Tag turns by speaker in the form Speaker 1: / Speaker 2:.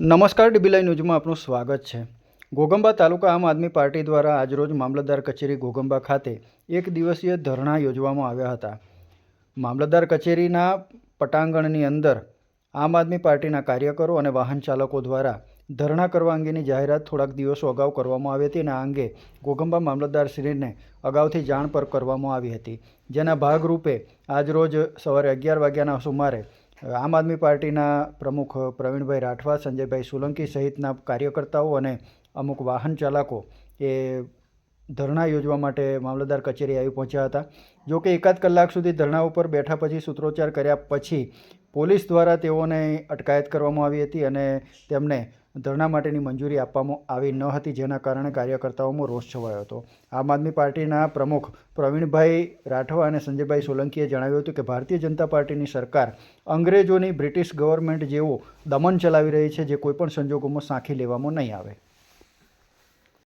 Speaker 1: નમસ્કાર ડીબીલાઈ ન્યૂઝમાં આપનું સ્વાગત છે. ઘોગંબા તાલુકા આમ આદમી પાર્ટી દ્વારા આજરોજ મામલતદાર કચેરી ઘોગંબા ખાતે એક દિવસીય ધરણા યોજવામાં આવ્યા હતા. મામલતદાર કચેરીના પટાંગણની અંદર આમ આદમી પાર્ટીના કાર્યકરો અને વાહન ચાલકો દ્વારા ધરણા કરવા અંગેની જાહેરાત થોડાક દિવસો અગાઉ કરવામાં આવી હતી અને આ અંગે ઘોગંબા મામલતદારશ્રીને અગાઉથી જાણ પર કરવામાં આવી હતી. જેના ભાગરૂપે આજરોજ સવારે અગિયાર વાગ્યાના સુમારે આમ આદમી પાર્ટીના પ્રમુખ પ્રવીણભાઈ રાઠવા, સંજયભાઈ સોલંકી સહિતના કાર્યકર્તાઓ અને અમુક વાહન ચાલકો એ ધરણા યોજવા માટે મામલતદાર કચેરી આવી પહોંચ્યા હતા. જો કે એકાદ કલાક સુધી ધરણા ઉપર બેઠા પછી સૂત્રોચ્ચાર કર્યા પછી પોલીસ દ્વારા તેઓને અટકાયત કરવામાં આવી હતી અને તેમને ધરણા માટેની મંજૂરી આપવામાં આવી ન હતી, જેના કારણે કાર્યકર્તાઓમાં રોષ છવાયો હતો. આમ આદમી પાર્ટીના પ્રમુખ પ્રવીણભાઈ રાઠવા અને સંજયભાઈ સોલંકીએ જણાવ્યું હતું કે ભારતીય જનતા પાર્ટીની સરકાર અંગ્રેજોની બ્રિટિશ ગવર્મેન્ટ જેવું દમન ચલાવી રહી છે, જે કોઈપણ સંજોગોમાં સાંખી લેવામાં નહીં આવે.